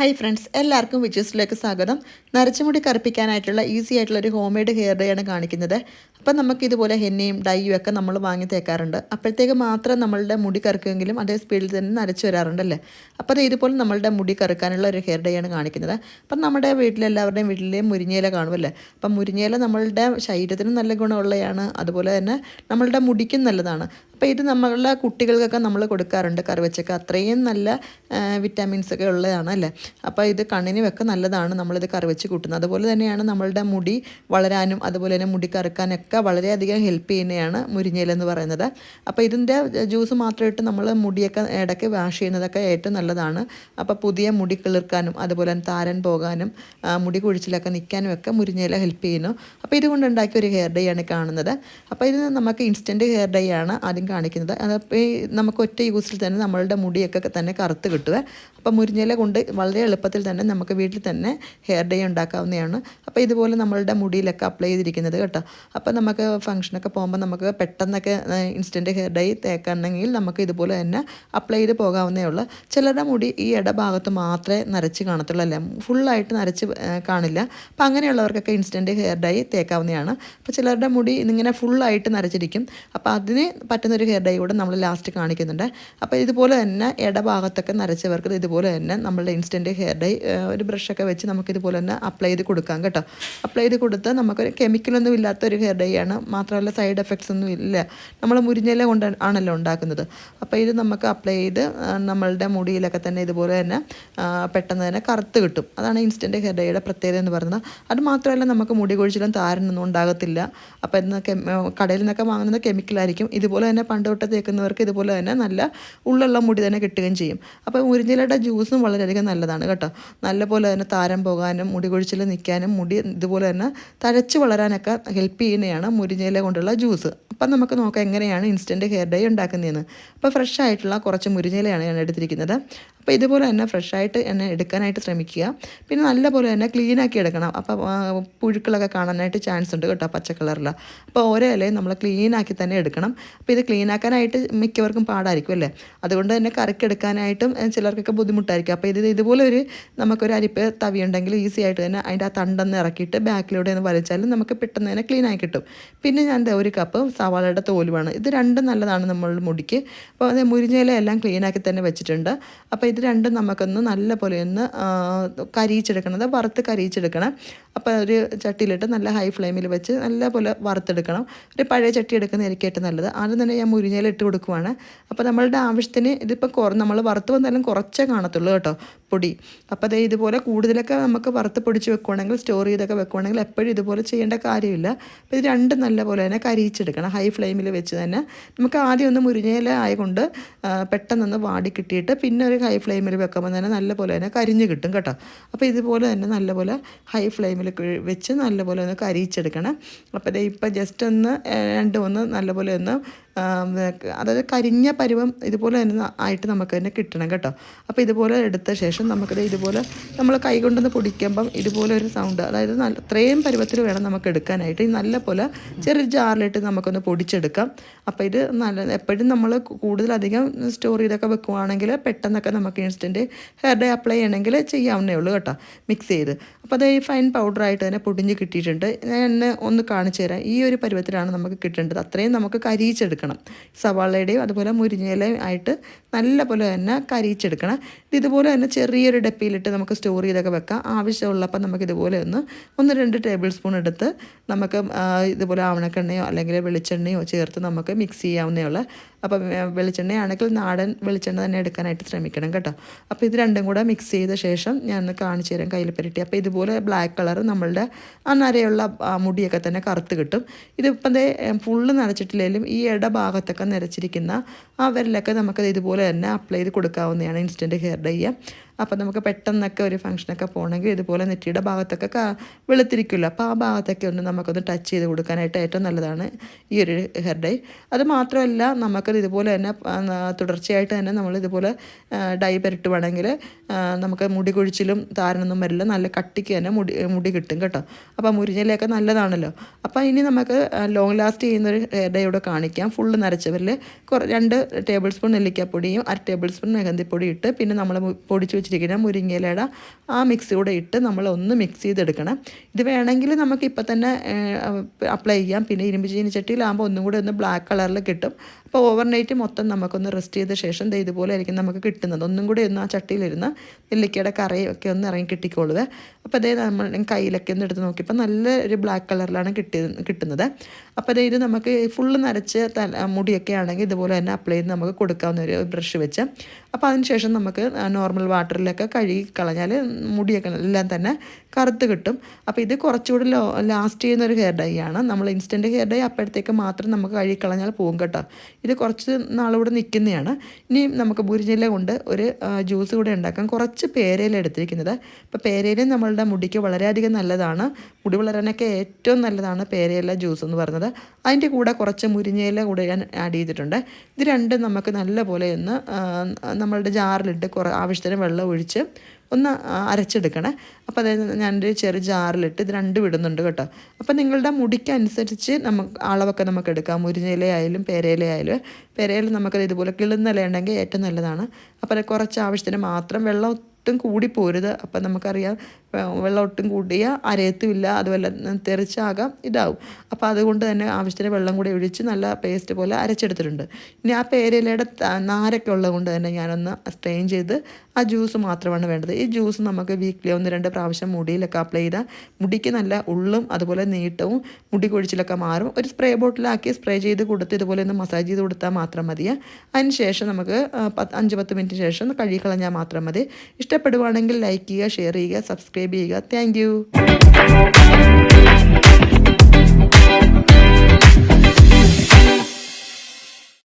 Hi friends എല്ലാവർക്കും വിച്ചസിലേക്ക് സ്വാഗതം. നരച്ചുമുടി കറുപ്പിക്കാനായിട്ടുള്ള easy ആയിട്ടുള്ള ഒരു ഹോം മെയ്ഡ് ഹെയർ ഡേ ആണ് കാണിക്കുന്നത്. അപ്പം നമുക്ക് ഇതുപോലെ ഹെന്നയും ഡൈയും ഒക്കെ നമ്മൾ വാങ്ങി തേക്കാറുണ്ട്. അപ്പോഴത്തേക്ക് മാത്രം നമ്മളുടെ മുടി കറുക്കുമെങ്കിലും അതേ സ്പീഡിൽ തന്നെ നരച്ചു വരാറുണ്ടല്ലേ? അപ്പോൾ അത് ഇതുപോലെ നമ്മളുടെ മുടി കറുക്കാനുള്ള ഒരു ഹെയർ ഡേ ആണ് കാണിക്കുന്നത്. അപ്പം നമ്മുടെ വീട്ടിലെല്ലാവരുടെയും വീട്ടിലെ മുരിങ്ങയില കാണുമല്ലേ? അപ്പം മുരിങ്ങയില നമ്മളുടെ ശരീരത്തിനും നല്ല ഗുണമുള്ളതാണ് അതുപോലെ തന്നെ നമ്മളുടെ മുടിക്കും നല്ലതാണ്. അപ്പോൾ ഇത് നമ്മളുടെ കുട്ടികൾക്കൊക്കെ നമ്മൾ കൊടുക്കാറുണ്ട് കറിവച്ചക്ക. അത്രയും നല്ല വിറ്റാമിൻസ് ഒക്കെ ഉള്ളതാണ് അല്ലേ? അപ്പോൾ ഇത് കണ്ണിനുമൊക്കെ നല്ലതാണ് നമ്മളിത് കറിവച്ച് കൂട്ടുന്നത്. അതുപോലെ തന്നെയാണ് നമ്മളുടെ മുടി വളരാനും അതുപോലെ തന്നെ മുടി കറുക്കാനൊക്കെ വളരെയധികം ഹെൽപ്പ് ചെയ്യുന്നതാണ് മുരിഞ്ഞയിലെന്ന് പറയുന്നത്. അപ്പോൾ ഇതിന്റെ ജ്യൂസ് മാത്രം ഇട്ട് നമ്മൾ മുടിയൊക്കെ ഇടയ്ക്ക് വാഷ് ചെയ്യുന്നതൊക്കെ ഏറ്റവും നല്ലതാണ്. അപ്പോൾ പുതിയ മുടി കിളിർക്കാനും അതുപോലെ തന്നെ താരൻ പോകാനും മുടി കുഴിച്ചിലൊക്കെ നിൽക്കാനും ഒക്കെ മുരിഞ്ഞയില ഹെൽപ്പ് ചെയ്യുന്നു. അപ്പോൾ ഇതുകൊണ്ട് ഉണ്ടാക്കിയ ഒരു ഹെയർ ഡേ ആണ് കാണുന്നത്. അപ്പോൾ ഇത് നമുക്ക് ഇൻസ്റ്റന്റ് ഹെയർ ഡേ ആണ്. ആദ്യം കാണിക്കുന്നത്. അതപ്പോൾ ഈ നമുക്ക് ഒറ്റ യൂസിൽ തന്നെ നമ്മളുടെ മുടിയൊക്കെ തന്നെ കറുത്ത് കിട്ടുക അപ്പോൾ മുരിഞ്ഞയില കൊണ്ട് വളരെ എളുപ്പത്തിൽ തന്നെ നമുക്ക് വീട്ടിൽ തന്നെ ഹെയർ ഡേ ഉണ്ടാക്കാവുന്നതാണ്. അപ്പോൾ ഇതുപോലെ നമ്മളുടെ മുടിയിലൊക്കെ അപ്ലൈ ചെയ്തിരിക്കുന്നത് കേട്ടോ. അപ്പോൾ നമുക്ക് ഫംഗ്ഷനൊക്കെ പോകുമ്പോൾ നമുക്ക് പെട്ടെന്നൊക്കെ ഇൻസ്റ്റന്റ് ഹെയർ ഡൈ തേക്കണമെങ്കിൽ നമുക്ക് ഇതുപോലെ തന്നെ അപ്ലൈ ചെയ്ത് പോകാവുന്നേ ഉള്ളൂ. ചിലരുടെ മുടി ഈ ഇടഭാഗത്ത് മാത്രമേ നരച്ച് കാണത്തുള്ളൂ അല്ലേ? ഫുള്ളായിട്ട് നരച്ച് കാണില്ല. അപ്പോൾ അങ്ങനെയുള്ളവർക്കൊക്കെ ഇൻസ്റ്റന്റ് ഹെയർ ഡൈ തേക്കാവുന്നതാണ്. അപ്പോൾ ചിലരുടെ മുടി ഇങ്ങനെ ഫുള്ളായിട്ട് നരച്ചിരിക്കും. അപ്പോൾ അതിന് പറ്റുന്നൊരു ഹെയർ ഡൈ കൂടെ നമ്മൾ ലാസ്റ്റ് കാണിക്കുന്നുണ്ട്. അപ്പോൾ ഇതുപോലെ തന്നെ ഇടഭാഗത്തൊക്കെ നരച്ചവർക്ക് ഇതുപോലെ തന്നെ നമ്മളുടെ ഇൻസ്റ്റന്റ് ഹെയർ ഡൈ ഒരു ബ്രഷൊക്കെ വെച്ച് നമുക്ക് ഇതുപോലെ തന്നെ അപ്ലൈ ചെയ്ത് കൊടുക്കാം കേട്ടോ. അപ്ലൈ ചെയ്ത് കൊടുത്ത് നമുക്കൊരു കെമിക്കലൊന്നും ഇല്ലാത്ത ഒരു ഹെയർ ഡൈ ആണ്. മാത്രമല്ല സൈഡ് എഫക്ട്സ് ഒന്നും ഇല്ല. നമ്മൾ മുരിഞ്ഞില കൊണ്ട് ആണല്ലോ ഉണ്ടാക്കുന്നത്. അപ്പോൾ ഇത് നമുക്ക് അപ്ലൈ ചെയ്ത് നമ്മളുടെ മുടിയിലൊക്കെ തന്നെ ഇതുപോലെ തന്നെ പെട്ടെന്ന് തന്നെ കറുത്ത് കിട്ടും. അതാണ് ഇൻസ്റ്റന്റ് ഹെയർ ഡൈയുടെ പ്രത്യേകത എന്ന് പറയുന്നത്. അത് മാത്രമല്ല നമുക്ക് മുടി കൊഴിച്ചിലും താരനൊന്നും ഉണ്ടാകത്തില്ല. അപ്പോൾ ഇന്ന് കടയിൽ നിന്നൊക്കെ വാങ്ങുന്നത് കെമിക്കലായിരിക്കും ഇതുപോലെ തന്നെ പണ്ട് തൊട്ട് തേക്കുന്നവർക്ക് ഇതുപോലെ തന്നെ നല്ല ഉള്ളുള്ള മുടി തന്നെ കിട്ടുകയും ചെയ്യും. അപ്പോൾ മുരിഞ്ഞിലയുടെ ജ്യൂസും വളരെയധികം നല്ലതാണ് കേട്ടോ. നല്ലപോലെ തന്നെ താരം പോകാനും മുടി കൊഴിച്ചിൽ നിൽക്കാനും മുടി ഇതുപോലെ തന്നെ തഴച്ച് വളരാനൊക്കെ ഹെൽപ്പ് ചെയ്യുന്നതാണ് മുരിഞ്ഞില കൊണ്ടുള്ള ജ്യൂസ്. അപ്പം നമുക്ക് നോക്കാം എങ്ങനെയാണ് ഇൻസ്റ്റന്റ് ഹെയർ ഡൈ ഉണ്ടാക്കുന്നതെന്ന്. അപ്പോൾ ഫ്രഷ് ആയിട്ടുള്ള കുറച്ച് മുരിഞ്ഞിലയാണ് ഞാൻ എടുത്തിരിക്കുന്നത്. അപ്പോൾ ഇതുപോലെ തന്നെ ഫ്രഷായിട്ട് എന്നെ എടുക്കാനായിട്ട് ശ്രമിക്കുക. പിന്നെ നല്ലപോലെ തന്നെ ക്ലീനാക്കി എടുക്കണം. അപ്പോൾ പുഴുക്കളൊക്കെ കാണാനായിട്ട് ചാൻസ് ഉണ്ട് കേട്ടോ പച്ച കളറിൽ അപ്പോൾ ഓരോ ഇലയും നമ്മൾ ക്ലീനാക്കി തന്നെ എടുക്കണം. അപ്പോൾ ഇത് ക്ലീനാക്കാനായിട്ട് മിക്കവർക്കും പാടായിരിക്കും അല്ലേ? അതുകൊണ്ട് തന്നെ കറിക്കെടുക്കാനായിട്ടും ചിലർക്കൊക്കെ ബുദ്ധിമുട്ടായിരിക്കും. അപ്പോൾ ഇത് ഇതുപോലെ ഒരു നമുക്കൊരു അരിപ്പ് തവി ഉണ്ടെങ്കിൽ ഈസി ആയിട്ട് തന്നെ അതിന്റെ ആ തണ്ടെന്ന് ഇറക്കിയിട്ട് ബാക്കിലൂടെ ഒന്ന് വലിച്ചാലും നമുക്ക് പെട്ടെന്ന് തന്നെ ക്ലീൻ ആയി കിട്ടും. പിന്നെ ഞാൻ ഒരു കപ്പ് സവാളയുടെ തോലുമാണ് ഇത് രണ്ടും നല്ലതാണ് നമ്മളുടെ മുടിക്ക്. അപ്പോൾ അത് മുരിഞ്ഞയില എല്ലാം ക്ലീനാക്കി തന്നെ വെച്ചിട്ടുണ്ട്. അപ്പോൾ ഇത് രണ്ടും നമുക്കൊന്ന് നല്ല പോലെ ഒന്ന് കരിയിച്ചെടുക്കണം. അത് വറുത്ത് കരിയിച്ചെടുക്കണം. അപ്പോൾ ഒരു ചട്ടിയിലിട്ട് നല്ല ഹൈ ഫ്ലെയിമിൽ വെച്ച് നല്ല പോലെ വറുത്തെടുക്കണം. ഒരു പഴയ ചട്ടി എടുക്കുന്നതായിരിക്കും ഏറ്റവും നല്ലത്. ആദ്യം തന്നെ ഞാൻ മുരിഞ്ഞയില ഇട്ട് കൊടുക്കുവാണ്. അപ്പോൾ നമ്മളുടെ ആവശ്യത്തിന് ഇതിപ്പോൾ കുറ നമ്മൾ വറുത്ത് വന്നാലും കുറച്ചേ കാണത്തുള്ളൂ കേട്ടോ പൊടി. അപ്പോൾ അതേ ഇതുപോലെ കൂടുതലൊക്കെ നമുക്ക് വറുത്ത് പൊടിച്ച് വെക്കുവാണെങ്കിൽ സ്റ്റോർ ചെയ്തൊക്കെ വെക്കുവാണെങ്കിൽ എപ്പോഴും ഇതുപോലെ ചെയ്യേണ്ട കാര്യമില്ല. അപ്പോൾ ഇത് രണ്ടും നല്ല പോലെ തന്നെ കരിയിച്ചെടുക്കണം. ഫ്ലെയിമിൽ വെച്ച് തന്നെ നമുക്ക് ആദ്യം ഒന്ന് മുരിഞ്ഞയില ആയതുകൊണ്ട് പെട്ടെന്നൊന്ന് വാടി കിട്ടിയിട്ട് പിന്നെ ഒരു ഹൈ ഫ്ലെയിമിൽ വെക്കുമ്പോൾ തന്നെ നല്ലപോലെ തന്നെ കരിഞ്ഞ് കിട്ടും കേട്ടോ. അപ്പോൾ ഇതുപോലെ തന്നെ നല്ലപോലെ ഹൈ ഫ്ലെയിമിൽ വെച്ച് നല്ലപോലെ ഒന്ന് കരിയിച്ചെടുക്കണം. അപ്പോൾ ഇപ്പം ജസ്റ്റ് ഒന്ന് രണ്ട് ഒന്ന് നല്ലപോലെ ഒന്ന് അതായത് കരിഞ്ഞ പരുവം ഇതുപോലെ തന്നെ ആയിട്ട് നമുക്ക് തന്നെ കിട്ടണം കേട്ടോ. അപ്പോൾ ഇതുപോലെ എടുത്ത ശേഷം നമുക്കത് ഇതുപോലെ നമ്മൾ കൈ കൊണ്ടൊന്ന് പൊടിക്കുമ്പം ഇതുപോലെ ഒരു സൗണ്ട് അതായത് നല്ല അത്രയും പരുവത്തിൽ വേണം നമുക്ക് എടുക്കാനായിട്ട്. നല്ല പോലെ ചെറിയ ജാറിലിട്ട് നമുക്കൊന്ന് പൊടിച്ചെടുക്കാം. അപ്പോൾ ഇത് നല്ല എപ്പോഴും നമ്മൾ കൂടുതലധികം സ്റ്റോർ ചെയ്തൊക്കെ വെക്കുവാണെങ്കിൽ പെട്ടെന്നൊക്കെ നമുക്ക് ഇൻസ്റ്റന്റ് ഹെയർ ഡേ അപ്ലൈ ചെയ്യണമെങ്കിൽ ചെയ്യാവുന്നേ ഉള്ളൂ കേട്ടോ മിക്സ് ചെയ്ത്. അപ്പോൾ അത് ഈ ഫൈൻ പൗഡറായിട്ട് തന്നെ പൊടിഞ്ഞ് കിട്ടിയിട്ടുണ്ട്. ഞാൻ ഒന്ന് കാണിച്ചു തരാം. ഈ ഒരു പരുവത്തിലാണ് നമുക്ക് കിട്ടേണ്ടത്. അത്രയും നമുക്ക് കരിയിച്ചെടുക്കണം. സവാളയുടെയും അതുപോലെ മുരിങ്ങയിലയും ആയിട്ട് നല്ല പോലെ തന്നെ കരിയിച്ചെടുക്കണം. ഇതുപോലെ തന്നെ ചെറിയൊരു ഡപ്പിയിലിട്ട് നമുക്ക് സ്റ്റോർ ചെയ്തൊക്കെ വെക്കാം. ആവശ്യമുള്ളപ്പോൾ നമുക്ക് ഇതുപോലെ ഒന്ന് ഒന്ന് രണ്ട് ടേബിൾ സ്പൂൺ എടുത്ത് നമുക്ക് ഇതുപോലെ ആവണക്കെണ്ണയോ അല്ലെങ്കിൽ വെളിച്ചെണ്ണയോ ചേർത്ത് നമുക്ക് മിക്സ് ചെയ്യാവുന്നേ ഉള്ളൂ. അപ്പോൾ വെളിച്ചെണ്ണയാണെങ്കിൽ നാടൻ വെളിച്ചെണ്ണ തന്നെ എടുക്കാനായിട്ട് ശ്രമിക്കണം കേട്ടോ. അപ്പോൾ ഇത് രണ്ടും കൂടെ മിക്സ് ചെയ്ത ശേഷം ഞാൻ കാണിച്ചു തരാം കയ്യിൽ പുരട്ടി അപ്പോൾ ഇതുപോലെ ബ്ലാക്ക് കളർ നമ്മളുടെ ആ നരയുള്ള മുടിയൊക്കെ തന്നെ കറുത്ത് കിട്ടും. ഇതിപ്പം ഫുള്ള് നനച്ചിട്ടില്ലെങ്കിലും ഈ ഇടഭാഗത്തൊക്കെ നിരച്ചിരിക്കുന്ന ആ വിരലൊക്കെ നമുക്കത് ഇതുപോലെ തന്നെ അപ്ലൈ ചെയ്ത് കൊടുക്കാവുന്നതാണ് ഇൻസ്റ്റന്റ് ഹെയർ ഡൈ അപ്പോൾ നമുക്ക് പെട്ടെന്നൊക്കെ ഒരു ഫംഗ്ഷനൊക്കെ പോകണമെങ്കിൽ ഇതുപോലെ നെറ്റിയുടെ ഭാഗത്തൊക്കെ വെളുത്തിരിക്കുമല്ലോ. അപ്പോൾ ആ ഭാഗത്തൊക്കെ ഒന്ന് നമുക്കൊന്ന് ടച്ച് ചെയ്ത് കൊടുക്കാനായിട്ട് ഏറ്റവും നല്ലതാണ് ഈ ഒരു ഹെയർ ഡൈ അത് മാത്രമല്ല നമുക്കത് ഇതുപോലെ തന്നെ തുടർച്ചയായിട്ട് തന്നെ നമ്മൾ ഇതുപോലെ ഡൈ പുരട്ടുവാണെങ്കിൽ നമുക്ക് മുടി കുഴിച്ചിലും താരനൊന്നും വരില്ല. നല്ല കട്ടിക്ക് തന്നെ മുടി മുടി കിട്ടും കേട്ടോ. അപ്പോൾ മുരിഞ്ഞലയൊക്കെ നല്ലതാണല്ലോ. അപ്പോൾ ഇനി നമുക്ക് ലോങ് ലാസ്റ്റ് ചെയ്യുന്നൊരു ഹെയർ ഡൈ ഇവിടെ കാണിക്കാം. ഫുള്ള് നരച്ചവരിൽ കുറ രണ്ട് ടേബിൾ സ്പൂൺ നെല്ലിക്കാപ്പൊടിയും അര ടേബിൾ സ്പൂൺ മെഹന്തിപ്പൊടി ഇട്ട് പിന്നെ നമ്മൾ പൊടിച്ച് വെച്ചിരിക്കുന്ന മുരിങ്ങയിലയുടെ ആ മിക്സി കൂടെ ഇട്ട് നമ്മൾ ഒന്ന് മിക്സ് ചെയ്തെടുക്കണം. ഇത് വേണമെങ്കിൽ നമുക്ക് ഇപ്പം തന്നെ അപ്ലൈ ചെയ്യാം. പിന്നെ ഇരുമ്പ് ചീനിച്ചട്ടിയിലാകുമ്പോൾ ഒന്നും കൂടി ഒന്ന് ബ്ലാക്ക് കളറിൽ കിട്ടും. അപ്പോൾ ഓവർനൈറ്റ് മൊത്തം നമുക്കൊന്ന് റെസ്റ്റ് ചെയ്ത ശേഷം ദേ ഇതുപോലെ ആയിരിക്കും നമുക്ക് കിട്ടുന്നത്. ഒന്നും കൂടി ഒന്ന് ആ ചട്ടിയിലിരുന്ന് നെല്ലിക്കയുടെ കറിയൊക്കെ ഒന്ന് ഇറങ്ങി കിട്ടിക്കോളുക അപ്പോൾ അതേ നമ്മൾ കയ്യിലൊക്കെ ഒന്ന് എടുത്ത് നോക്കിയപ്പോൾ നല്ല ഒരു ബ്ലാക്ക് കളറിലാണ് കിട്ടിയത് കിട്ടുന്നത്. അപ്പോൾ ഇത് നമുക്ക് ഫുള്ള് നരച്ച് തല മുടിയൊക്കെ ആണെങ്കിൽ ഇതുപോലെ തന്നെ അപ്ലൈ ചെയ്ത് നമുക്ക് കൊടുക്കാവുന്ന ഒരു ബ്രഷ് വെച്ച്. അപ്പോൾ അതിനുശേഷം നമുക്ക് നോർമൽ വാട്ടറിലൊക്കെ കഴുകി കളഞ്ഞാൽ മുടിയൊക്കെ എല്ലാം തന്നെ കറുത്ത് കിട്ടും. അപ്പോൾ ഇത് കുറച്ചുകൂടി ലോ ലാസ്റ്റ് ചെയ്യുന്ന ഒരു ഹെയർ ഡൈ ആണ്. നമ്മൾ ഇൻസ്റ്റന്റ് ഹെയർ ഡൈ അപ്പോഴത്തേക്ക് മാത്രം നമുക്ക് കഴുകി കളഞ്ഞാൽ പോകും കേട്ടോ. ഇത് കുറച്ച് നാളുകൂടെ നിൽക്കുന്നതാണ്. ഇനി നമുക്ക് ഭൂരിജില്ല കൊണ്ട് ഒരു ജ്യൂസ് കൂടെ ഉണ്ടാക്കാം. കുറച്ച് പേരയില എടുത്തിരിക്കുന്നത്. അപ്പോൾ പേരയില നമ്മളുടെ മുടിക്ക് വളരെയധികം നല്ലതാണ്. മുടി വളരാനൊക്കെ ഏറ്റവും നല്ലതാണ് പേരയില ജ്യൂസ് എന്ന് പറയുന്നത്. അതിന്റെ കൂടെ കുറച്ച് മുരിങ്ങയില കൂടെ ഞാൻ ആഡ് ചെയ്തിട്ടുണ്ട്. ഇത് രണ്ടും നമുക്ക് നല്ലപോലെ ഒന്ന് നമ്മളുടെ ജാറിലിട്ട് കുറേ ആവശ്യത്തിന് വെള്ളം ഒഴിച്ച് ഒന്ന് അരച്ചെടുക്കണേ. അപ്പോൾ അതായത് ഞാനൊരു ചെറിയ ജാറിലിട്ട് ഇത് രണ്ടും ഇടുന്നുണ്ട് കേട്ടോ. അപ്പോൾ നിങ്ങളുടെ മുടിക്കനുസരിച്ച് നമുക്ക് അളവൊക്കെ നമുക്ക് എടുക്കാം. മുരിഞ്ഞയിലയായാലും പേരയിലയായാലും. പേരയിൽ നമുക്കത് ഇതുപോലെ കിളുന്നില ഉണ്ടെങ്കിൽ ഏറ്റവും നല്ലതാണ്. അപ്പോൾ കുറച്ച് ആവശ്യത്തിന് മാത്രം വെള്ളം ഒട്ടും കൂടി പോരുത്. അപ്പം നമുക്കറിയാം വെള്ളം ഒട്ടും കൂടിയ അരയത്തുമില്ല. അതുപോലെ തെറിച്ചാകാം ഇതാവും. അപ്പോൾ അതുകൊണ്ട് തന്നെ ആവശ്യത്തിന് വെള്ളം കൂടി ഒഴിച്ച് നല്ല പേസ്റ്റ് പോലെ അരച്ചെടുത്തിട്ടുണ്ട്. ഇനി ആ പേരയിലയുടെ നാരൊക്കെ ഉള്ളത് കൊണ്ട് തന്നെ ഞാനൊന്ന് സ്ട്രെയിൻ ചെയ്ത് ആ ജ്യൂസ് മാത്രമാണ് വേണ്ടത്. ഈ ജ്യൂസ് നമുക്ക് വീക്കിലി ഒന്ന് രണ്ട് പ്രാവശ്യം മുടിയിലൊക്കെ അപ്ലൈ ചെയ്താൽ മുടിക്ക് നല്ല ഉള്ളും അതുപോലെ നീട്ടവും മുടി കൊഴിച്ചിലൊക്കെ മാറും. ഒരു സ്പ്രേ ബോട്ടിലാക്കി സ്പ്രേ ചെയ്ത് കൊടുത്ത് ഇതുപോലെ ഒന്ന് മസാജ് ചെയ്ത് കൊടുത്താൽ മാത്രം മതിയാണ് അതിന് ശേഷം നമുക്ക് അഞ്ച് പത്ത് മിനിറ്റ് ശേഷം കഴുകി കളഞ്ഞാൽ മാത്രം മതി. ഇഷ്ടപ്പെടുവാണെങ്കിൽ ലൈക്ക് ചെയ്യുക ഷെയർ ചെയ്യുക സബ്സ്ക്രൈബ് ചെയ്യുക. താങ്ക്